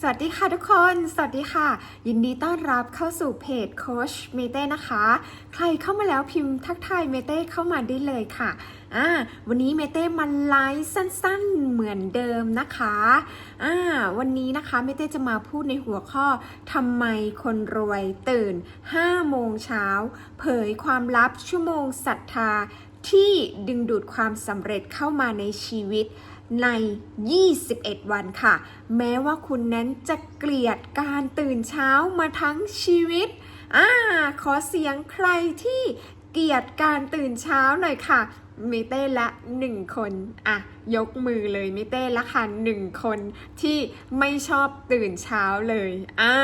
สวัสดีค่ะทุกคน สวัสดีค่ะ ยินดีต้อนรับเข้าสู่เพจโคชเมเต้นะคะ ใครเข้ามาแล้วพิมพ์ทักทายเมเต้เข้ามาได้เลยค่ะอ่าวันนี้เมเต้มาไลฟ์สั้นๆเหมือนเดิมนะคะอ่าวันนี้นะคะเมเต้จะมาพูดในหัวข้อทำไมคนรวยตื่น5โมงเช้าเผยความลับชั่วโมงศรัทธาที่ดึงดูดความสำเร็จเข้ามาในชีวิต ใน 21 วันค่ะ แม้ว่าคุณนั้นจะเกลียดการตื่นเช้ามาทั้งชีวิตอ่าขอเสียงใครที่เกลียดการตื่นเช้าหน่อยค่ะ มีเต้ละหนึ่งคนอะยกมือเลยมิเต้ละค่ะหนึ่งคนที่ไม่ชอบตื่นเช้าเลยอ่า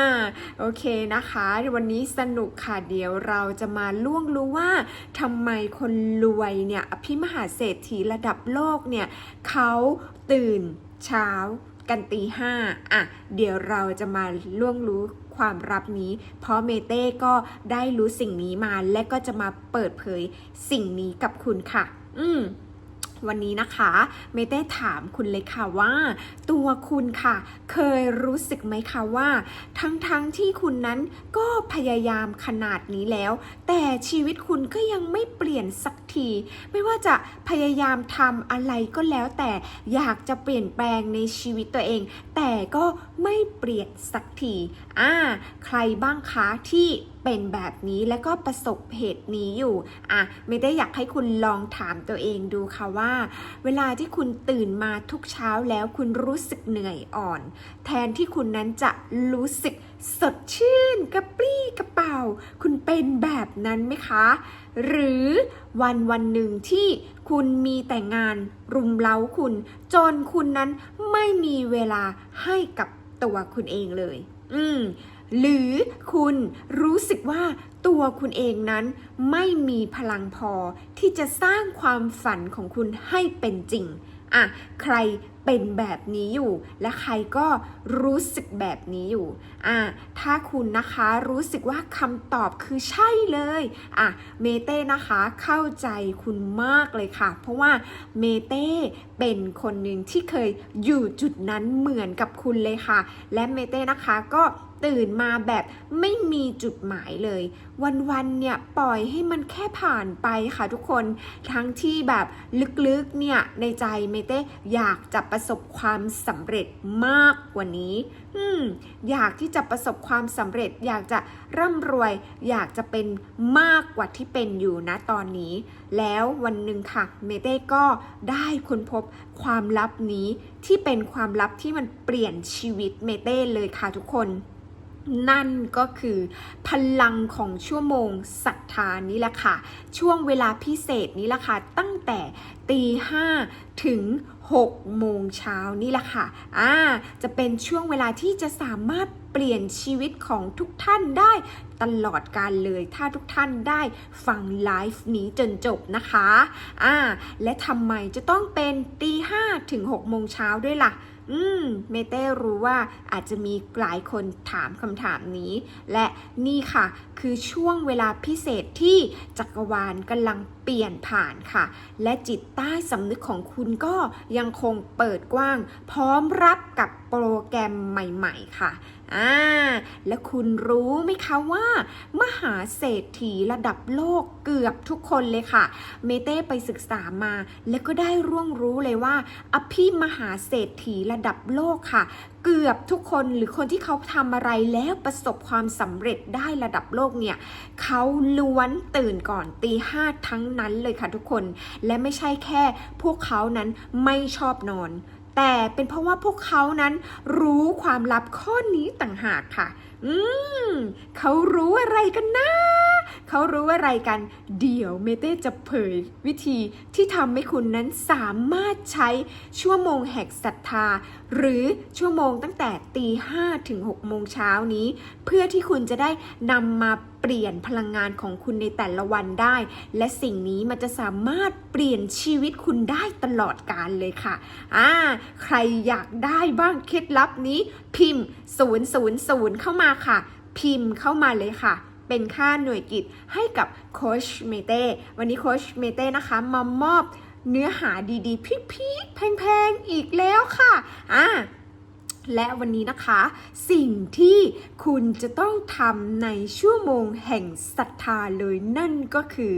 โอเคนะคะ วันนี้สนุกค่ะเดี๋ยวเราจะมาล่วงรู้ว่าทำไมคนรวยเนี่ยอภิมหาเศรษฐีระดับโลกเนี่ยเขาตื่นเช้ากันตีห้าอะ เดี๋ยวเราจะมาล่วงรู้ความรับนี้ เพราะเมเต้ก็ได้รู้สิ่งนี้มาและก็จะมาเปิดเผยสิ่งนี้กับคุณค่ะ อืมวันนี้นะคะเมเต้ถามคุณเลยค่ะว่า ตัวคุณค่ะ เคยรู้สึกไหมคะว่า ทั้งๆทที่คุณนั้นก็พยายามขนาดนี้แล้ว แต่ชีวิตคุณก็ยังไม่เปลี่ยนสัก ที ไม่ว่าจะพยายามทำอะไรก็แล้วแต่อยากจะเปลี่ยนแปลงในชีวิตตัวเอง แต่ก็ไม่เปลี่ยนสักทีอ่าใครบ้างคะที่เป็นแบบนี้และก็ประสบเหตุนี้อยู่ อะ ไม่ได้อยากให้คุณลองถามตัวเองดูค่ะว่า เวลาที่คุณตื่นมาทุกเช้าแล้วคุณรู้สึกเหนื่อยอ่อน แทนที่คุณนั้นจะรู้สึก สดชื่นกระปรี้กระเป๋า คุณเป็นแบบนั้นไหมคะ หรือวันวันหนึ่งที่คุณมีแต่งานรุมเร้าคุณ จนคุณนั้นไม่มีเวลาให้กับตัวคุณเองเลย อืมหรือคุณรู้สึกว่าตัวคุณเองนั้นไม่มีพลังพอที่จะสร้างความฝันของคุณให้เป็นจริง อะ ใคร เป็นแบบนี้อยู่ และใครก็รู้สึกแบบนี้อยู่อะถ้าคุณนะคะรู้สึกว่าคำตอบคือใช่เลยอะเมเต้นะคะเข้าใจคุณมากเลยค่ะ เพราะว่าเมเต้เป็นคนหนึ่งที่เคยอยู่จุดนั้นเหมือนกับคุณเลยค่ะ และเมเต้นะคะก็ตื่นมาแบบไม่มีจุดหมายเลย วันๆเนี่ยปล่อยให้มันแค่ผ่านไปค่ะทุกคน ทั้งที่แบบลึกๆเนี่ยในใจเมเต้อยากจะประสบความสำเร็จมากกว่านี้ อืม อยากที่จะประสบความสำเร็จ อยากจะร่ำรวย อยากจะเป็นมากกว่าที่เป็นอยู่นะตอนนี้ แล้ววันหนึ่งค่ะ เมเต้ก็ได้ค้นพบความลับนี้ที่เป็นความลับที่มันเปลี่ยนชีวิตเมเต้เลยค่ะทุกคน นั่นก็คือพลังของชั่วโมงศรัทธานี้แหละค่ะ ช่วงเวลาพิเศษนี้แหละค่ะ ตั้งแต่ตีห้าถึง6โมงเช้านี่แหละค่ะ อ่า จะเป็นช่วงเวลาที่จะสามารถเปลี่ยนชีวิตของทุกท่านได้ตลอดการเลย ถ้าทุกท่านได้ฟังไลฟ์นี้จนจบนะคะ อ่า และทำไมจะต้องเป็นตีห้าถึง6โมงเช้าด้วยล่ะ อืม เมเต้รู้ว่าอาจจะมีหลายคนถามคำถามนี้ และนี่ค่ะ คือช่วงเวลาพิเศษที่จักรวาลกำลังเปลี่ยนผ่านค่ะ และจิตใต้สำนึกของคุณก็ยังคงเปิดกว้าง พร้อมรับกับโปรแกรมใหม่ ๆ ค่ะ อ่า และคุณรู้ไหมคะว่า มหาเศรษฐีระดับโลกเกือบทุกคนเลยค่ะ เมเต้ไปศึกษามา แล้วก็ได้ร่วงรู้เลยว่า อภิมหาเศรษฐีระดับโลกค่ะ เกือบทุกคนหรือคนที่เขาทำอะไรแล้วประสบความสำเร็จได้ระดับโลกเนี่ยเขาล้วนตื่นก่อนตีห้าทั้งนั้นเลยค่ะทุกคน และไม่ใช่แค่พวกเขานั้นไม่ชอบนอน แต่เป็นเพราะว่าพวกเขานั้นรู้ความลับข้อนี้ต่างหากค่ะ อืม เขารู้อะไรกันนะ เขารู้อะไรกัน เดี๋ยวเมเต้จะเผยวิธีที่ทำให้คุณนั้นสามารถใช้ชั่วโมงแห่งศรัทธา หรือชั่วโมงตั้งแต่ตีห้าถึงหกโมงเช้านี้ เพื่อที่คุณจะได้นำมาเปลี่ยนพลังงานของคุณในแต่ละวันได้ และสิ่งนี้มันจะสามารถเปลี่ยนชีวิตคุณได้ตลอดกาลเลยค่ะอ่าใครอยากได้บ้างเคล็ดลับนี้ พิมพ์ 000 เข้ามาค่ะ พิมพ์เข้ามาเลยค่ะ เป็นค่าหน่วยกิจให้กับโคชเมเต้วันนี้โคชเมเต้นะคะมามอบเนื้อหาดีๆพีคๆแพงๆ อีกแล้วค่ะอ่าและวันนี้นะคะ สิ่งที่คุณจะต้องทำในชั่วโมงแห่งศรัทธาเลยนั่นก็คือ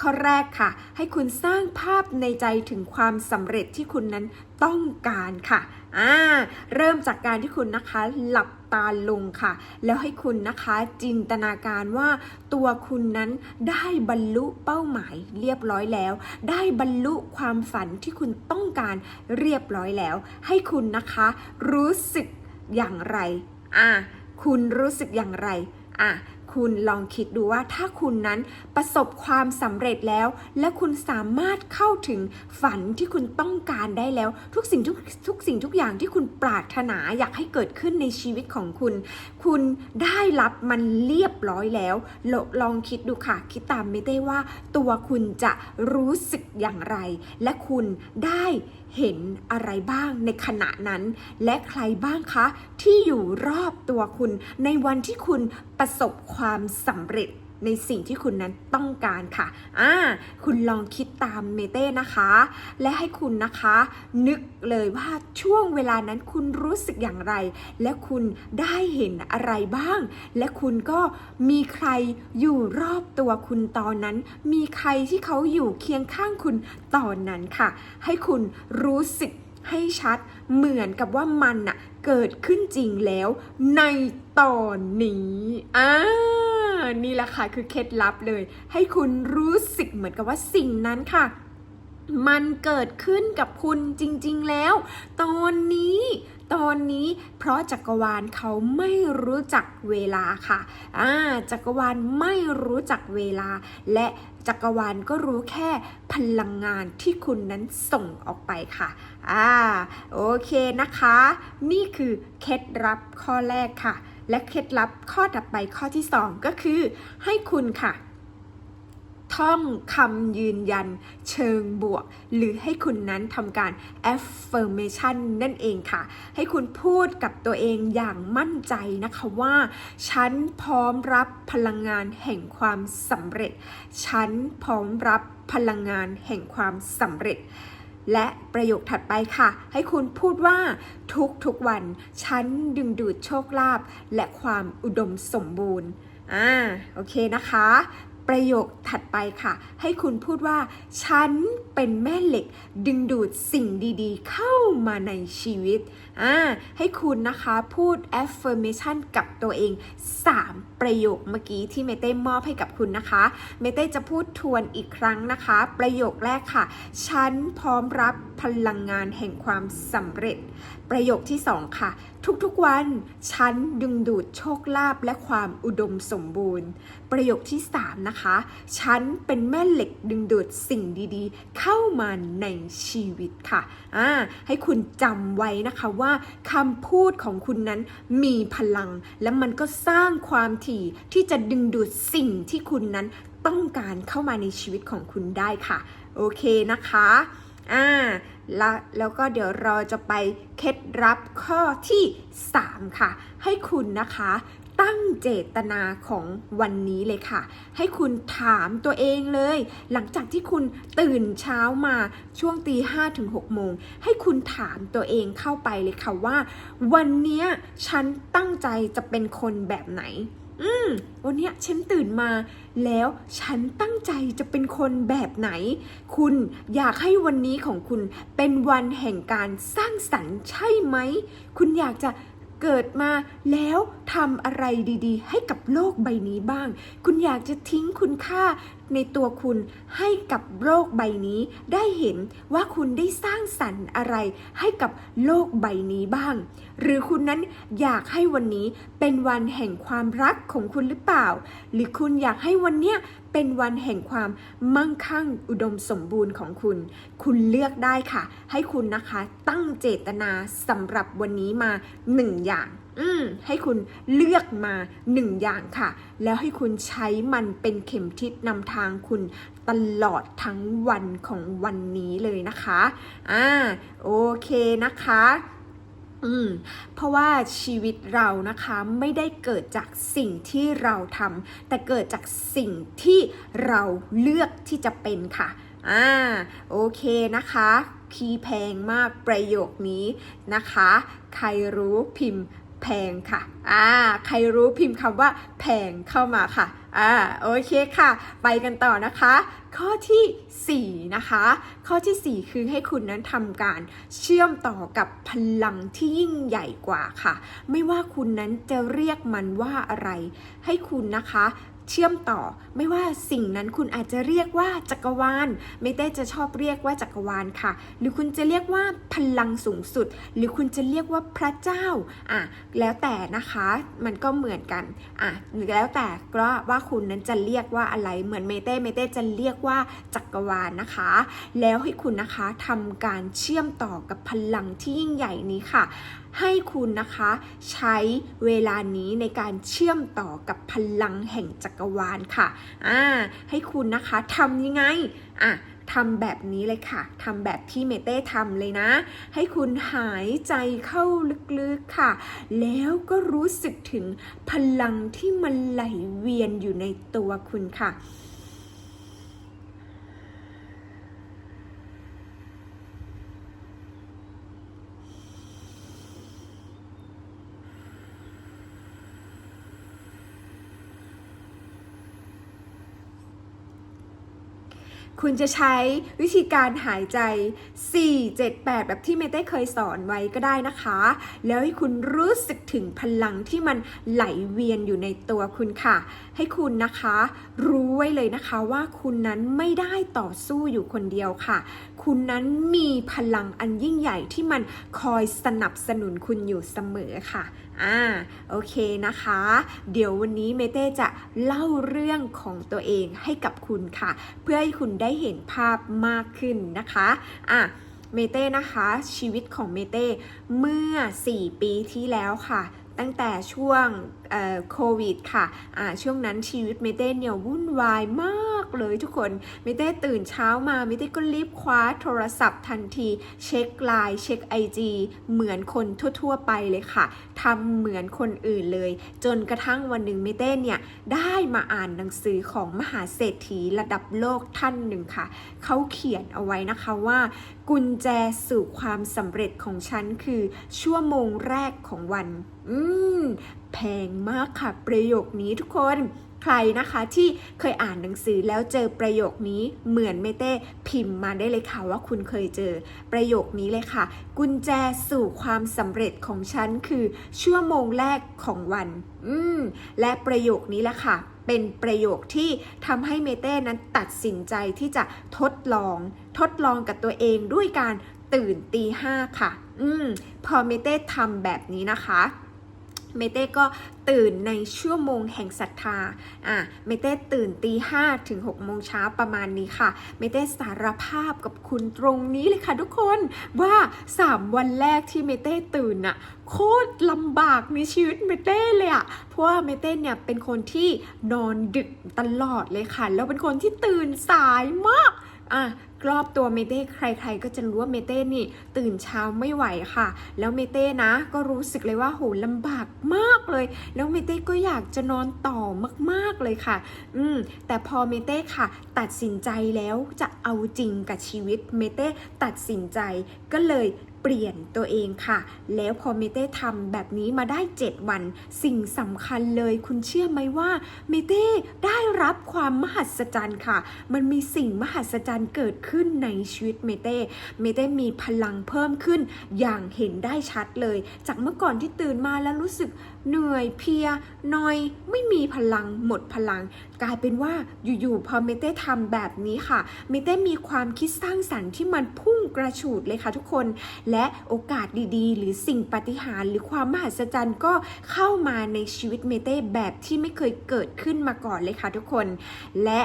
ข้อแรกค่ะ ให้คุณสร้างภาพในใจถึงความสำเร็จที่คุณนั้นต้องการค่ะอ่าเริ่มจากการที่คุณนะคะหลับตาลงค่ะ แล้วให้คุณนะคะจินตนาการว่าตัวคุณนั้นได้บรรลุเป้าหมายเรียบร้อยแล้ว ได้บรรลุความฝันที่คุณต้องการเรียบร้อยแล้ว ให้คุณนะคะรู้สึกอย่างไรอ่าคุณรู้สึกอย่างไรอะ คุณลองคิดดูว่าถ้าคุณนั้นประสบความสำเร็จแล้ว และคุณสามารถเข้าถึงฝันที่คุณต้องการได้แล้ว ทุกสิ่งทุกทุกสิ่งทุกอย่างที่คุณปรารถนาอยากให้เกิดขึ้นในชีวิตของคุณ คุณได้รับมันเรียบร้อยแล้วลองลองคิดดูค่ะ คิดตามไม่ได้ว่า ตัวคุณจะรู้สึกอย่างไร และคุณได้เห็นอะไรบ้างในขณะนั้น และใครบ้างคะ ที่อยู่รอบตัวคุณในวันที่คุณประสบความสำเร็จ ในสิ่งที่คุณนั้นต้องการค่ะอ่าคุณลองคิดตามเมเต้นะคะ และให้คุณนะคะ นึกเลยว่าช่วงเวลานั้นคุณรู้สึกอย่างไร และคุณได้เห็นอะไรบ้าง และคุณก็มีใครอยู่รอบตัวคุณตอนนั้น มีใครที่เขาอยู่เคียงข้างคุณตอนนั้นค่ะ ให้คุณรู้สึกให้ชัดเหมือนกับว่ามันน่ะเกิดขึ้นจริงแล้วในตอนนี้อ่า นี่แหละค่ะคือเคล็ดลับเลย ให้คุณรู้สึกเหมือนกับว่าสิ่งนั้นค่ะ มันเกิดขึ้นกับคุณจริง ๆ แล้ว ตอนนี้ตอนนี้เพราะจักรวาลเขาไม่รู้จักเวลาค่ะอ่าจักรวาลไม่รู้จักเวลา และจักรวาลก็รู้แค่พลังงานที่คุณนั้นส่งออกไปค่ะอ่าโอเคนะคะ นี่คือเคล็ดลับข้อแรกค่ะ และเคล็ดลับข้อถัดไปข้อที่ 2 ก็คือ ให้คุณค่ะ ท่องคำยืนยันเชิงบวก หรือให้คุณนั้นทำการ affirmation นั่นเองค่ะ ให้คุณพูดกับตัวเองอย่างมั่นใจนะคะว่า ฉันพร้อมรับพลังงานแห่งความสำเร็จ ฉันพร้อมรับพลังงานแห่งความสำเร็จ และประโยคถัดไปค่ะ ให้คุณพูดว่าทุกทุกวัน ฉันดึงดูดโชคลาภและความอุดมสมบูรณ์อ่าโอเคนะคะ ประโยคถัดไปค่ะ ให้คุณพูดว่า ฉันเป็นแม่เหล็ก ดึงดูดสิ่งดีๆ เข้ามาในชีวิตอ่าให้คุณนะคะพูด affirmation กับตัวเอง 3 ประโยคเมื่อกี้ที่เมเต้มอบให้กับคุณนะคะ เมเต้จะพูดทวนอีกครั้งนะคะ ประโยคแรกค่ะ ฉันพร้อมรับพลังงานแห่งความสำเร็จ ประโยคที่ 2 ค่ะทุกๆวัน ฉันดึงดูดโชคลาภและความอุดมสมบูรณ์ ประโยคที่ 3 นะคะ ฉันเป็นแม่เหล็กดึงดูดสิ่งดีๆ เข้ามาในชีวิตค่ะอ่าให้คุณจำไว้นะคะว่าคำพูดของคุณนั้นมีพลัง และมันก็สร้างความถี่ที่จะดึงดูดสิ่งที่คุณนั้นต้องการเข้ามาในชีวิตของคุณได้ค่ะ โอเคนะคะ อ่าแล้วแล้วก็เดี๋ยวเราจะไปเคล็ดลับข้อที่ 3 ค่ะ ให้คุณนะคะตั้งเจตนาของวันนี้เลยค่ะ ให้คุณถามตัวเองเลย หลังจากที่คุณตื่นเช้ามาช่วงตีห้ถึงหกโมง ให้คุณถามตัวเองเข้าไปเลยค่ะว่า วันนี้ฉันตั้งใจจะเป็นคนแบบไหน อืม วันนี้ฉันตื่นมา แล้วฉันตั้งใจจะเป็นคนแบบไหน คุณอยากให้วันนี้ของคุณเป็นวันแห่งการสร้างสรรค์ใช่ไหม คุณอยากจะ เกิดมาแล้วทำอะไรดีๆ ให้กับโลกใบนี้บ้าง คุณอยากจะทิ้งคุณค่าในตัวคุณให้กับโลกใบนี้ ได้เห็นว่าคุณได้สร้างสรรค์อะไรให้กับโลกใบนี้บ้าง หรือคุณนั้นอยากให้วันนี้เป็นวันแห่งความรักของคุณหรือเปล่า หรือคุณอยากให้วันเนี้ย เป็นวันแห่งความมั่งคั่งอุดมสมบูรณ์ของคุณ คุณเลือกได้ค่ะ ให้คุณนะคะตั้งเจตนาสำหรับวันนี้มาหนึ่งอย่างอืมให้คุณเลือกมาหนึ่งอย่างค่ะ แล้วให้คุณใช้มันเป็นเข็มทิศนำทางคุณตลอดทั้งวันของวันนี้เลยนะคะ อ่า โอเคนะคะ อืมเพราะว่าชีวิตเรานะคะไม่ได้เกิดจากสิ่งที่เราทำแต่เกิดจากสิ่งที่เราเลือกที่จะเป็นค่ะ อ่า โอเคนะคะ คีย์แพงมากประโยคนี้นะคะ ใครรู้พิมพ์ แพงค่ะ อ่า ใครรู้พิมพ์คำว่าแพงเข้ามาค่ะ อ่า โอเคค่ะ ไปกันต่อนะคะ ข้อที่ 4 นะคะ ข้อทีสี่ 4 คือให้คุณนั้นทำการเชื่อมต่อกับพลังที่ยิ่งใหญ่กว่าค่ะ ไม่ว่าคุณนั้นจะเรียกมันว่าอะไร ให้คุณนะคะ เชื่อมต่อ ไม่ว่าสิ่งนั้นคุณอาจจะเรียกว่าจักรวาลไม่ได้จะชอบเรียกว่าจักรวาลค่ะ หรือคุณจะเรียกว่าพลังสูงสุด หรือคุณจะเรียกว่าพระเจ้าอะแล้วแต่นะคะมันก็เหมือนกันอะแล้วแต่ก็ว่าคุณนั้นจะเรียกว่าอะไรเหมือนเมเต้เมเต้จะเรียกว่าจักรวาลนะคะ แล้วให้คุณนะคะทำการเชื่อมต่อกับพลังที่ยิ่งใหญ่นี้ค่ะ ให้คุณนะคะใช้เวลานี้ในการเชื่อมต่อกับพลังแห่งจักรวาลค่ะอ่าให้คุณนะคะทำยังไงอะทำแบบนี้เลยค่ะ ทำแบบที่เมเต้ทำเลยนะ ให้คุณหายใจเข้าลึกๆค่ะ แล้วก็รู้สึกถึงพลังที่มันไหลเวียนอยู่ในตัวคุณค่ะ คุณจะใช้วิธีการหายใจ 4 7 8 แบบที่เมเต้เคยสอนไว้ก็ได้นะคะ แล้วให้คุณรู้สึกถึงพลังที่มันไหลเวียนอยู่ในตัวคุณค่ะ ให้คุณนะคะ รู้ไว้เลยนะคะว่าคุณนั้นไม่ได้ต่อสู้อยู่คนเดียวค่ะ คุณนั้นมีพลังอันยิ่งใหญ่ที่มันคอยสนับสนุนคุณอยู่เสมอค่ะ อ่าโอเคนะคะ เดี๋ยววันนี้เมเต้จะเล่าเรื่องของตัวเองให้กับคุณค่ะ เพื่อให้คุณได้เห็นภาพมากขึ้นนะคะอะเมเต้นะคะชีวิตของเมเต้เมื่อ 4 ปีที่แล้วค่ะ ตั้งแต่ช่วง โควิดค่ะอ่าช่วงนั้นชีวิตเมเต้เนี่ยวุ่นวายมากเลยทุกคน เมเต้ตื่นเช้ามา เมเต้ก็รีบคว้าโทรศัพท์ทันที เช็คไลน์เช็ค IG เหมือนคนทั่ว ๆ ไปเลยค่ะ ทำเหมือนคนอื่นเลย จนกระทั่งวันหนึ่งเมเต้เนี่ยได้มาอ่านหนังสือของมหาเศรษฐีระดับโลกท่านหนึ่งค่ะ เขาเขียนเอาไว้นะคะว่า กุญแจสู่ความสำเร็จของฉันคือชั่วโมงแรกของวัน อืม แพงมากค่ะ ประโยคนี้ทุกคนใครนะคะที่เคยอ่านหนังสือแล้วเจอประโยคนี้เหมือนเมเต้พิมพ์มาได้เลยค่ะว่าคุณเคยเจอประโยคนี้เลยค่ะ กุญแจสู่ความสำเร็จของฉันคือชั่วโมงแรกของวัน อืมและประโยคนี้แหละค่ะ เป็นประโยคที่ทำให้เมเต้นั้นตัดสินใจที่จะทดลอง ทดลองกับตัวเองด้วยการตื่นตีห้าค่ะ อืมพอเมเต้ทำแบบนี้นะคะ เมเต้ก็ตื่นในชั่วโมงแห่งศรัทธาอะเมเต้ตื่นตีห้าถึงหกโมงเช้าประมาณนี้ค่ะ เมเต้สารภาพกับคุณตรงนี้เลยค่ะทุกคนว่า 3 วันแรกที่เมเต้ตื่นอะโคตรลำบากในชีวิตเมเต้เลยอะเพราะว่าเมเต้เนี่ยเป็นคนที่นอนดึกตลอดเลยค่ะ แล้วเป็นคนที่ตื่นสายมากอะ รอบตัวเมเต้ใครๆ ก็จะรู้ว่าเมเต้นี่ตื่นเช้าไม่ไหวค่ะ แล้วเมเต้นะ ก็รู้สึกเลยว่าโหลำบากมากเลย แล้วเมเต้ก็อยากจะนอนต่อมากๆเลยค่ะ อืมแต่พอเมเต้ค่ะ ตัดสินใจแล้วจะเอาจริงกับชีวิตเมเต้ตัดสินใจก็เลย เปลี่ยนตัวเองค่ะ แล้วพอเมเต้ทำแบบนี้มาได้ 7 วัน สิ่งสำคัญเลยคุณเชื่อไหมว่าเมเต้ได้รับความมหัศจรรย์ค่ะ มันมีสิ่งมหัศจรรย์เกิดขึ้นในชีวิตเมเต้ เมเต้มีพลังเพิ่มขึ้นอย่างเห็นได้ชัดเลย จากเมื่อก่อนที่ตื่นมาแล้วรู้สึก เหนื่อยเพียนอย ไม่มีพลังหมดพลัง กลายเป็นว่าอยู่ๆพอเมเต้ทำแบบนี้ค่ะ เมเต้มีความคิดสร้างสรรค์ที่มันพุ่งกระฉูดเลยค่ะทุกคน และโอกาสดีๆ หรือสิ่งปฏิหารหรือความมหัศจรรย์ก็เข้ามาในชีวิตเมเต้แบบที่ไม่เคยเกิดขึ้นมาก่อนเลยค่ะทุกคน และ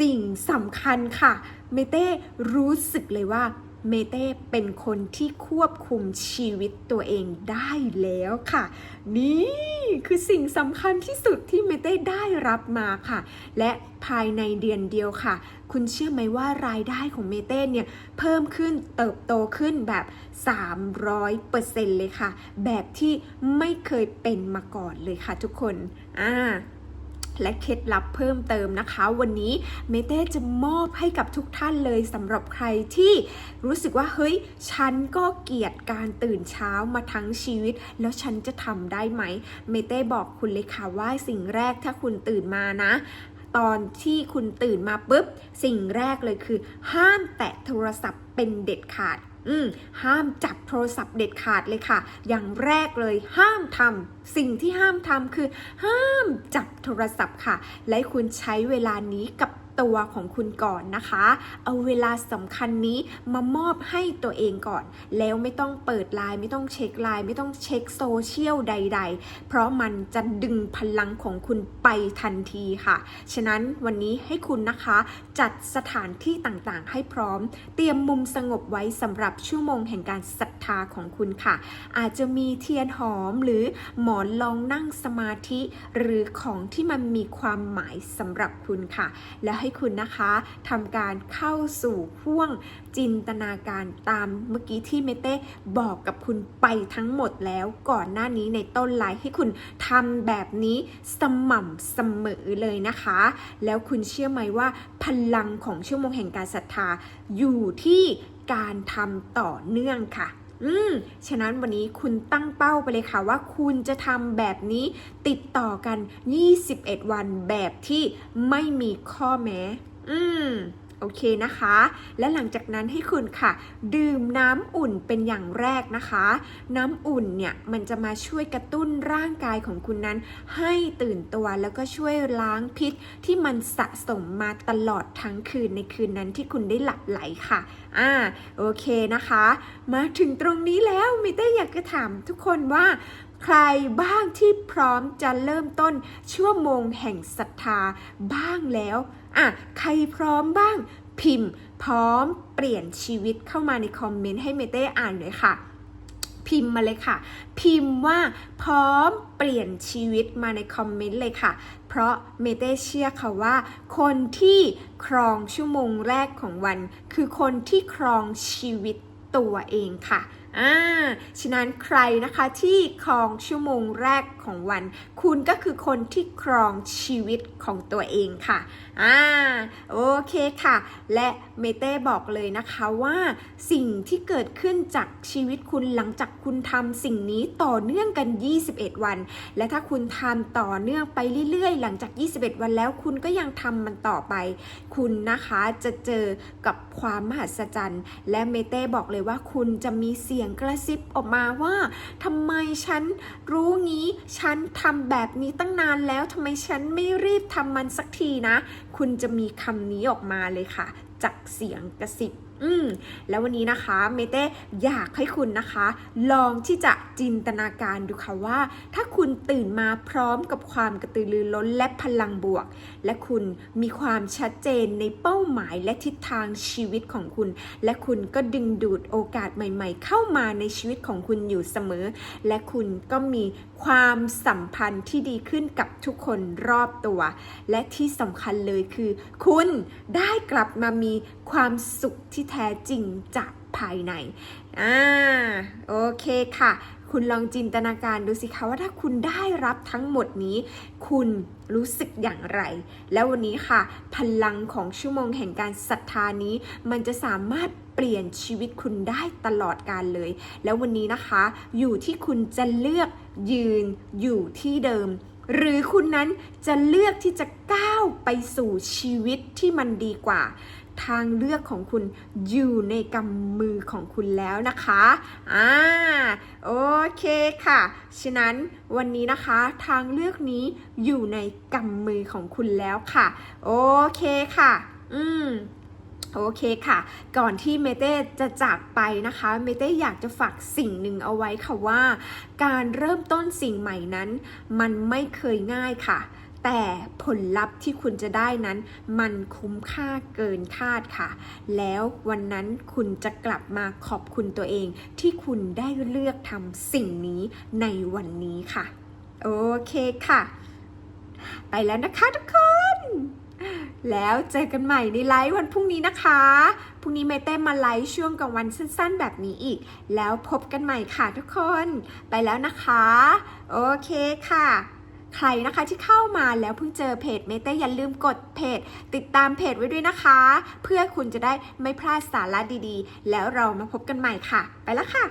สิ่งสำคัญค่ะ เมเต้รู้สึกเลยว่า เมเต้เป็นคนที่ควบคุมชีวิตตัวเองได้แล้วค่ะ นี่คือสิ่งสำคัญที่สุดที่เมเต้ได้รับมาค่ะ และภายในเดือนเดียวค่ะ คุณเชื่อไหมว่ารายได้ของเมเต้เนี่ย เพิ่มขึ้นเติบโตขึ้นแบบ 300%เลยค่ะ แบบที่ไม่เคยเป็นมาก่อนเลยค่ะทุกคน อ่า และเคล็ดลับเพิ่มเติมนะคะ วันนี้เมเต้จะมอบให้กับทุกท่านเลยสำหรับใครที่รู้สึกว่าเฮ้ย ฉันก็เกลียดการตื่นเช้ามาทั้งชีวิต แล้วฉันจะทำได้ไหม เมเต้บอกคุณเลยค่ะว่าสิ่งแรกถ้าคุณตื่นมานะตอนที่คุณตื่นมาปุ๊บ สิ่งแรกเลยคือ ห้ามแตะโทรศัพท์เป็นเด็ดขาด อืมห้ามจับโทรศัพท์เด็ดขาดเลยค่ะ อย่างแรกเลยห้ามทำสิ่งที่ห้ามทำคือ ห้ามจับโทรศัพท์ค่ะ และคุณใช้เวลานี้กับ ตัวของคุณก่อนนะคะ เอาเวลาสำคัญนี้มามอบให้ตัวเองก่อน แล้วไม่ต้องเปิดไลน์ไม่ต้องเช็คไลน์ไม่ต้องเช็คโซเชียลใด ๆ เพราะมันจะดึงพลังของคุณไปทันทีค่ะ ฉะนั้นวันนี้ให้คุณนะคะ จัดสถานที่ต่างๆ ให้พร้อม เตรียมมุมสงบไว้สำหรับชั่วโมงแห่งการศรัทธาของคุณค่ะ อาจจะมีเทียนหอมหรือหมอนรองนั่งสมาธิ หรือของที่มันมีความหมายสำหรับคุณค่ะ และให้คุณนะคะทำการเข้าสู่ห่วงจินตนาการตามเมื่อกี้ที่เมเต้บอกกับคุณไปทั้งหมดแล้วก่อนหน้านี้ในต้นไลฟ์ให้คุณทำแบบนี้สม่ำเสมอเลยนะคะ แล้วคุณเชื่อไหมว่าพลังของชั่วโมงแห่งการศรัทธาอยู่ที่การทำต่อเนื่องค่ะ อืม ฉะนั้นวันนี้คุณตั้งเป้าไปเลยค่ะว่าคุณจะทำแบบนี้ติดต่อกัน 21 วันแบบที่ไม่มีข้อแม้ อืม โอเคนะคะ และหลังจากนั้นให้คุณค่ะ ดื่มน้ำอุ่นเป็นอย่างแรกนะคะ น้ำอุ่นเนี่ยมันจะมาช่วยกระตุ้นร่างกายของคุณนั้น ให้ตื่นตัวแล้วก็ช่วยล้างพิษที่มันสะสมมาตลอดทั้งคืนในคืนนั้นที่คุณได้หลับไหลค่ะอ่าโอเคนะคะ มาถึงตรงนี้แล้วมิเต้อยากจะถามทุกคนว่าใครบ้างที่พร้อมจะเริ่มต้นชั่วโมงแห่งศรัทธาบ้างแล้ว อะใครพร้อมบ้าง พิมพ์ พร้อมเปลี่ยนชีวิตเข้ามาในคอมเมนต์ให้เมเต้อ่านหน่อยค่ะ พิมพ์มาเลยค่ะ พิมพ์ว่าพร้อมเปลี่ยนชีวิตมาในคอมเมนต์เลยค่ะ เพราะเมเต้เชื่อค่ะว่า คนที่ครองชั่วโมงแรกของวัน คือคนที่ครองชีวิตตัวเองค่ะ อ่า ฉะนั้นใครนะคะที่ครองชั่วโมงแรกของวัน คุณก็คือคนที่ครองชีวิตของตัวเองค่ะ อ่า โอเคค่ะ และเมเต้บอกเลยนะคะว่า สิ่งที่เกิดขึ้นจากชีวิตคุณหลังจากคุณทำสิ่งนี้ต่อเนื่องกัน 21 วัน และถ้าคุณทำต่อเนื่องไปเรื่อยๆ หลังจาก 21 วันแล้วคุณก็ยังทำมันต่อไป คุณนะคะจะเจอกับความมหัศจรรย์ และเมเต้บอกเลยว่าคุณจะมีเสียียงกระซิบออกมาว่าทำไมฉันรู้งี้ ฉันทำแบบนี้ตั้งนานแล้วทำไมฉันไม่รีบทำมันสักทีนะ คุณจะมีคำนี้ออกมาเลยค่ะ จากเสียงกระซิบ อืมแล้ววันนี้นะคะเมเต้อยากให้คุณนะคะ ลองที่จะจินตนาการดูค่ะว่า ถ้าคุณตื่นมาพร้อมกับความกระตือรือร้นและพลังบวก และคุณมีความชัดเจนในเป้าหมายและทิศทางชีวิตของคุณ และคุณก็ดึงดูดโอกาสใหม่ ๆ เข้ามาในชีวิตของคุณอยู่เสมอ และคุณก็มีความสัมพันธ์ที่ดีขึ้นกับทุกคนรอบตัว และที่สำคัญเลยคือ คุณได้กลับมามี ความสุขที่แท้จริงจากภายใน อ่า โอเคค่ะ คุณลองจินตนาการดูสิคะว่าถ้าคุณได้รับทั้งหมดนี้ คุณรู้สึกอย่างไร แล้ววันนี้ค่ะ พลังของชั่วโมงแห่งการศรัทธานี้ มันจะสามารถเปลี่ยนชีวิตคุณได้ตลอดการเลย แล้ววันนี้นะคะ อยู่ที่คุณจะเลือกยืนอยู่ที่เดิม หรือคุณนั้นจะเลือกที่จะก้าวไปสู่ชีวิตที่มันดีกว่า ทางเลือกของคุณอยู่ในกำมือของคุณแล้วนะคะอ่าโอเคค่ะ ฉะนั้นวันนี้นะคะทางเลือกนี้อยู่ในกำมือของคุณแล้วค่ะ โอเคค่ะ อืม โอเคค่ะ ก่อนที่เมเต้จะจากไปนะคะ เมเต้อยากจะฝากสิ่งหนึ่งเอาไว้ค่ะว่า การเริ่มต้นสิ่งใหม่นั้น มันไม่เคยง่ายค่ะ แต่ผลลัพธ์ที่คุณจะได้นั้น มันคุ้มค่าเกินคาดค่ะ แล้ววันนั้นคุณจะกลับมาขอบคุณตัวเอง ที่คุณได้เลือกทำสิ่งนี้ในวันนี้ค่ะ โอเคค่ะ ไปแล้วนะคะทุกคน แล้วเจอกันใหม่ในไลฟ์วันพรุ่งนี้นะคะ พรุ่งนี้เมเต้มาไลฟ์ช่วงกลางวันสั้นๆ แบบนี้อีก แล้วพบกันใหม่ค่ะทุกคน ไปแล้วนะคะ โอเคค่ะ ใครนะคะที่เข้ามาแล้วเพิ่งเจอเพจเมเต้อย่าลืมกดเพจ ติดตามเพจไว้ด้วยนะคะ เพื่อคุณจะได้ไม่พลาดสาระดีๆ แล้วเรามาพบกันใหม่ค่ะ ไปแล้วค่ะ